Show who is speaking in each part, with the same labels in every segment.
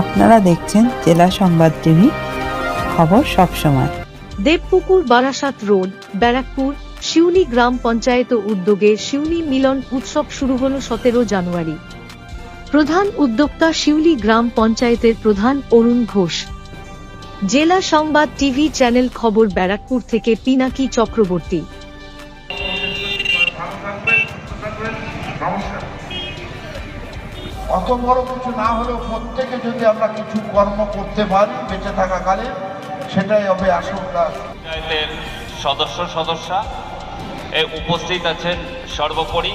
Speaker 1: আপনারা দেখছেন জেলা সংবাদ টিভি, খবর সবসময়
Speaker 2: দেবপুকুর, বারাসাত রোড, ব্যারাকপুর, শিউলি গ্রাম পঞ্চায়েত উদ্যোগে শিউলি মিলন উৎসব শুরু হল সতেরো জানুয়ারি। প্রধান উদ্যোক্তা শিউলি গ্রাম পঞ্চায়েতের প্রধান অরুণ ঘোষ। জেলা সংবাদ টিভি চ্যানেল খবর ব্যারাকপুর থেকে পিনাকি চক্রবর্তী।
Speaker 3: অত বড় কিছু না হলেও প্রত্যেকে যদি আমরা কিছু কর্ম করতে পারি বেঁচে থাকাকালে সেটাই হবে আসল কাজ।
Speaker 4: পঞ্চায়েতের সদস্য সদস্যা এ উপস্থিত আছেন সর্বোপরি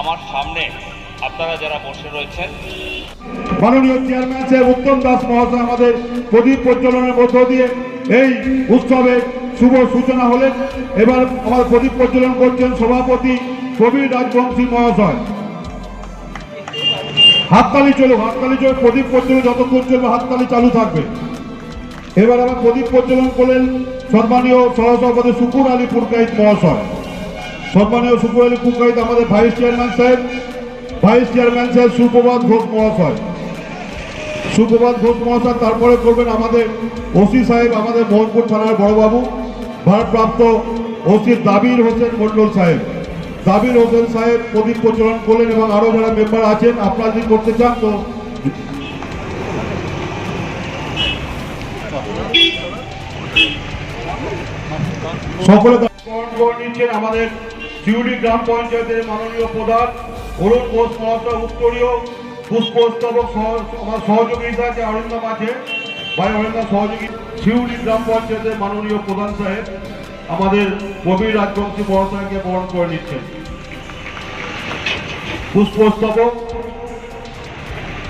Speaker 4: আমার সামনে আপনারা যারা বসে রয়েছেন।
Speaker 5: মাননীয় চেয়ারম্যান সাহেব উত্তম দাস মহাশয় আমাদের প্রদীপ প্রজ্বলনের মধ্য দিয়ে এই উৎসবের শুভ সূচনা হলেন। এবার আমার প্রদীপ প্রজ্বলন করছেন সভাপতি প্রবীর রাজবংশী মহাশয়। হাততালি চলুক হাততালি চলুক, প্রদীপ প্রজ্বলন যতক্ষণ চলবে, হাততালি চালু থাকবে। এবার আবার প্রদীপ প্রজ্বলন করলেন সম্মানীয় সহসভাপতি শুকুর আলী পুরকাইত মহাশয়। সম্মানীয় শুকুর আলী পুরকাইত আমাদের ভাইস চেয়ারম্যান সাহেব, ভাইস চেয়ারম্যান সাহেব সুপ্রভাত ঘোষ মহাশয়। সুপ্রভাত ঘোষ মহাশয়, তারপরে করবেন আমাদের ওসি সাহেব, আমাদের মোহনপুর থানার বড়বাবু, ভারপ্রাপ্ত ওসির দাবির হোসেন মন্ডল সাহেব। দাবির হোসেন সাহেব প্রদীপ প্রচলন করলেন এবং আরও যারা মেম্বার আছেন, আপনারা যদি করতে চান তো সকলে আমাদের শিউলি গ্রাম পঞ্চায়েতের মাননীয় প্রধান অরুণ ঘোষ মহাশয়, উত্তরীয় পুষ্পস্তবক আমার সহযোগী অরিন্দম আছে ভাই অরিন্দম সহযোগী। গ্রাম পঞ্চায়েতের মাননীয় প্রধান সাহেব। আমাদের কবির রাজবংশী মহাশয়কে বরণ করে নিচ্ছেন। পুষ্পস্তবক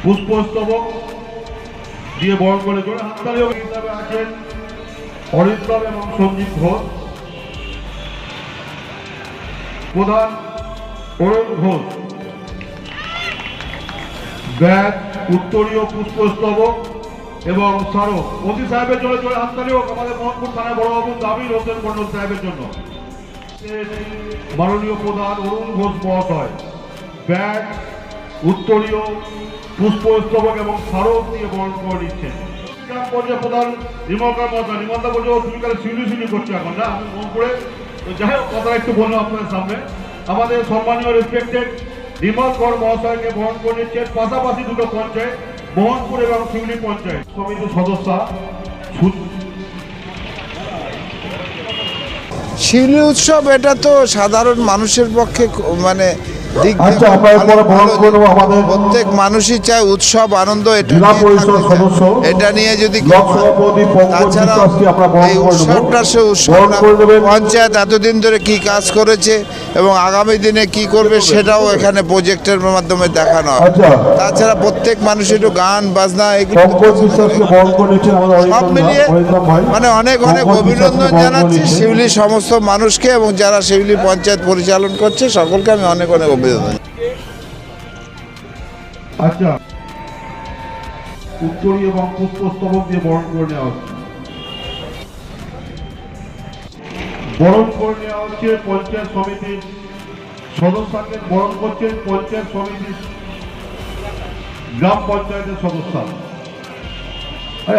Speaker 5: পুষ্পস্তবক দিয়ে বরণ করে জোরে হাততালি হিসাবে আছেন অরিন্দম এবং সঞ্জীব ঘোষ। প্রধান অরুণ ঘোষ। ব্যাগ, উত্তরীয় পুষ্পস্তবক এবং স্মারক মোদী সাহেবের জন্য জোরে হাততালি আমাদের মোহনপুর থানায় বড়বাবু দাবির হোসেন মন্ডল সাহেবের জন্য। মাননীয় প্রধান অরুণ ঘোষ মহাশয় ব্যাগ উত্তরীয় পুষ্পস্তবক এবং স্মারক দিয়ে বরণ করে নিচ্ছেন। গ্রাম পর্যায়ে প্রধান রিমলকার মহাশয় ও তুমি কালে সিউলি সিউলি করছ এখন, না? আমি মোহনপুরে তো যাই হোক কথা একটু বললাম আপনাদের সামনে। আমাদের সম্মানীয় রেসপেক্টেড কর মহাশয়কে বহন করে নিচ্ছেন, পাশাপাশি দুটো পঞ্চায়েত। মোহনপুর এবং শিউলি পঞ্চায়েত সমিতির সদস্য
Speaker 6: শিউলি উৎসব এটা তো সাধারণ মানুষের পক্ষে মানে দিক
Speaker 5: আচ্ছা, আমাদের
Speaker 6: প্রত্যেক মানুষই চায় উৎসব আনন্দ এটা নিয়ে এটা যদি তাছাড়া এই উৎসবটা সে উৎসব। পঞ্চায়েত এতদিন ধরে কি কাজ করেছে এবং আগামী দিনে কি করবে সেটাও এখানে প্রজেক্টের মাধ্যমে দেখানো হয়।
Speaker 5: আচ্ছা।
Speaker 6: তাছাড়া প্রত্যেক মানুষ একটু গান বাজনা এগুলো সব মিলিয়ে মানে অনেক অনেক অভিনন্দন জানাচ্ছি। শিউলি সমস্ত মানুষকে এবং যারা শিউলি পঞ্চায়েত পরিচালন করছে সকলকে আমি অনেক অনেক
Speaker 5: আচ্ছা। এবং পুষ্পস্তবক দিয়ে বরণ করে নেওয়া হচ্ছে। বরণ করে নেওয়া হচ্ছে পঞ্চায়েত সমিতির সদস্যকে বরণ করছেন পঞ্চায়েত সমিতির গ্রাম পঞ্চায়েতের সদস্য।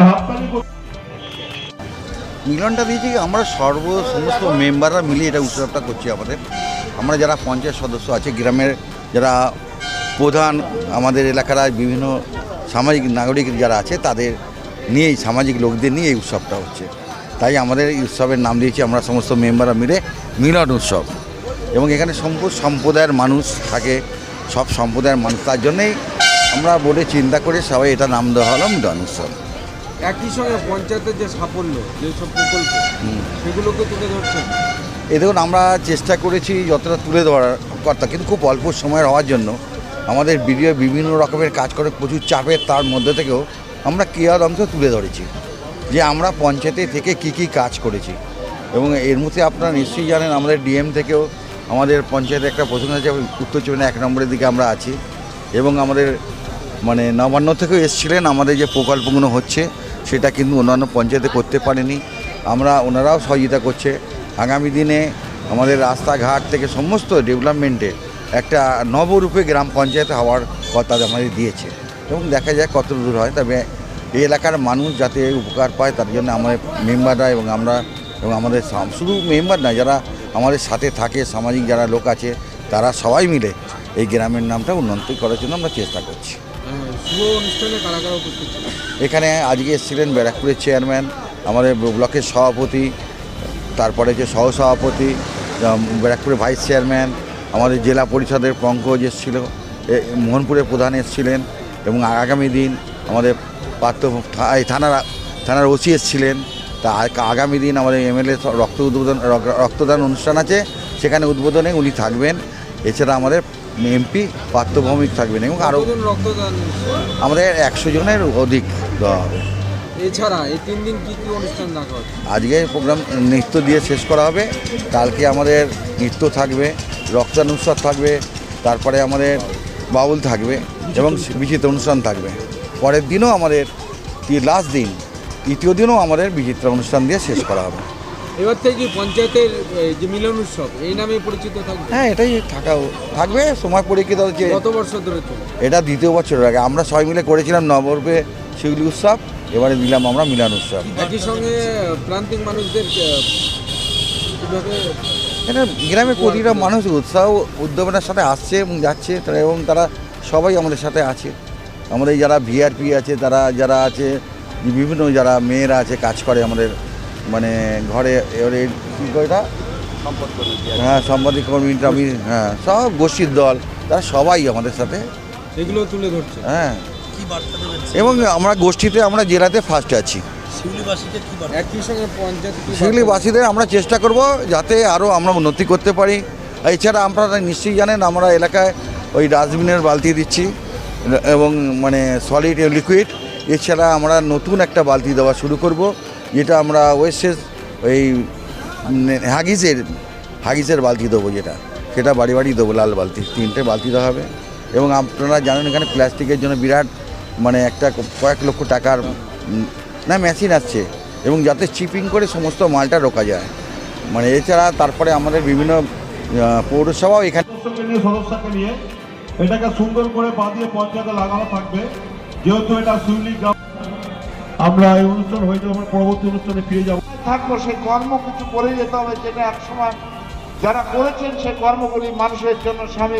Speaker 5: হাততালি
Speaker 7: মিলনটা দিয়েছি আমরা সর্ব সমস্ত মেম্বাররা মিলে এটা উৎসবটা করছি আমাদের। আমরা যারা পঞ্চায়েত সদস্য আছে গ্রামের যারা প্রধান আমাদের এলাকার বিভিন্ন সামাজিক নাগরিক যারা আছে তাদের নিয়ে এই সামাজিক লোকদের নিয়ে এই উৎসবটা হচ্ছে। তাই আমাদের এই উৎসবের নাম দিয়েছি আমরা সমস্ত মেম্বাররা মিলে মিলন উৎসব। এবং এখানে সম্পূর্ণ সম্প্রদায়ের মানুষ থাকে সব সম্প্রদায়ের মানুষ। তার জন্যেই আমরা বলে চিন্তা করে সবাই এটা নাম দেওয়া হলো মিলন উৎসব।
Speaker 8: একই সঙ্গে পঞ্চায়েতের যে সাফল্য যেসব প্রকল্প সেগুলোকে তুলে ধরছেন?
Speaker 7: এ দেখুন, আমরা চেষ্টা করেছি যতটা তুলে ধরার কথা কিন্তু খুব অল্প সময়ের হওয়ার জন্য আমাদের ভিডিও বিভিন্ন রকমের কাজ করে প্রচুর চাপের তার মধ্যে থেকেও আমরা ক্রিয়ার অংশ তুলে ধরেছি, যে আমরা পঞ্চায়েতে থেকে কি কি কাজ করেছি। এবং এর মধ্যে আপনারা নিশ্চয়ই জানেন, আমাদের ডিএম থেকেও আমাদের পঞ্চায়েতে একটা প্রসঙ্গ আছে উত্তর চব্বিশ এক নম্বরের দিকে আমরা আছি। এবং আমাদের মানে নবান্ন থেকেও এসেছিলেন, আমাদের যে প্রকল্পগুলো হচ্ছে, সেটা কিন্তু অন্যান্য পঞ্চায়েতে করতে পারেনি। আমরা ওনারাও সহযোগিতা করছে। আগামী দিনে আমাদের রাস্তাঘাট থেকে সমস্ত ডেভেলপমেন্টে একটা নবরূপে গ্রাম পঞ্চায়েত হওয়ার কথা আমাদের দিয়েছে। এবং দেখা যায় কত দূর হয় তবে এই এলাকার মানুষ যাতে উপকার পায় তার জন্য আমাদের মেম্বাররা এবং আমরা এবং আমাদের শুধু মেম্বার না যারা আমাদের সাথে থাকে সামাজিক যারা লোক আছে তারা সবাই মিলে এই গ্রামের নামটা উন্নতি করার জন্য আমরা চেষ্টা করছি। এখানে আজকে এসেছিলেন ব্যারাকপুরের চেয়ারম্যান আমাদের ব্লকের সভাপতি তারপরে যে সহসভাপতি ব্যারাকপুরের ভাইস চেয়ারম্যান আমাদের জেলা পরিষদের পঙ্কজ এসেছিল মোহনপুরের প্রধান এসেছিলেন এবং আগামী দিন আমাদের পার্থ থানার থানার ওসি এসেছিলেন। তা আগামী দিন আমাদের এমএলএ রক্ত উদ্বোধন রক- রক্তদান অনুষ্ঠান আছে সেখানে উদ্বোধনে উনি থাকবেন। এছাড়া আমাদের এমপি পার্থ ভৌমিক থাকবেন এবং আরও আমাদের একশো জনের অধিক দেওয়া হবে।
Speaker 8: এছাড়া এই তিন দিন কি কি অনুষ্ঠান রাখা
Speaker 7: আজকে প্রোগ্রাম নৃত্য দিয়ে শেষ করা হবে। কালকে আমাদের নৃত্য থাকবে উৎসব থাকবে তারপরে আমাদের বাউল থাকবে এবং বিচিত্র অনুষ্ঠান থাকবে। পরের দিনও আমাদের লাস্ট দিন তৃতীয় দিনও আমাদের বিচিত্র অনুষ্ঠান দিয়ে শেষ করা হবে।
Speaker 8: এবার থেকে পঞ্চায়েতের যে মিলন উৎসব এই নামে পরিচিত থাকবে?
Speaker 7: হ্যাঁ এটাই থাকা থাকবে সময় পরীক্ষিত হচ্ছে।
Speaker 8: কত বছর ধরে
Speaker 7: এটা দ্বিতীয় বছর আগে। আমরা সবাই মিলে করেছিলাম নবরূপে শিউলি উৎসব। এবারে দিলাম আমরা মিলান উৎসব।
Speaker 8: একই সঙ্গে প্রান্তিক মানুষদের
Speaker 7: এটা গ্রামের প্রতিটা মানুষ উৎসাহ উদ্যমনের সাথে আসছে এবং যাচ্ছে তারা এবং তারা সবাই আমাদের সাথে আছে। আমাদের যারা ভিআরপি আছে তারা যারা আছে বিভিন্ন যারা মেয়েরা আছে কাজ করে আমাদের মানে ঘরে এবারে কী করে হ্যাঁ সম্পাদিক কর্মী আমি হ্যাঁ সব গোষ্ঠীর দল তারা সবাই আমাদের সাথে
Speaker 8: এগুলো তুলে ধরছে।
Speaker 7: হ্যাঁ। এবং আমরা গোষ্ঠীতে আমরা জেলাতে ফার্স্ট আছি। শিউলিবাসীদের আমরা চেষ্টা করব যাতে আরও আমরা উন্নতি করতে পারি। এছাড়া আপনারা নিশ্চয়ই জানেন আমরা এলাকায় ওই ডাস্টবিনের বালতি দিচ্ছি এবং মানে সলিড লিকুইড এছাড়া আমরা নতুন একটা বালতি দেওয়া শুরু করব যেটা আমরা ওয়েস্টেজ ওই হাগিসের হাগিসের বালতি দেবো যেটা। সেটা বাড়ি বাড়ি দেবো লাল বালতি তিনটে বালতি দেওয়া হবে। এবং আপনারা জানেন এখানে প্লাস্টিকের জন্য বিরাট মানে একটা কয়েক লক্ষ টাকার না মেশিন আসছে। এবং যাতে চিপিং করে সমস্ত মালটা রোকা যায়। মানে এছাড়া তারপরে আমাদের বিভিন্ন পৌরসভাও এখানে
Speaker 5: সদস্যকে নিয়ে এটাকে সুন্দর করে বাঁধিয়ে পঞ্চায়েতে লাগানো থাকবে। যেহেতু এটা শিউলি গ্রাম আমরা এই অনুষ্ঠান হয়ে পর পরবর্তী অনুষ্ঠানে ফিরে যাব।
Speaker 3: থাকব সেই কর্ম কিছু করে যেতে হবে যেটা একসময় যারা করেছেন সেই কর্মগুলি মানুষের জন্য স্বামী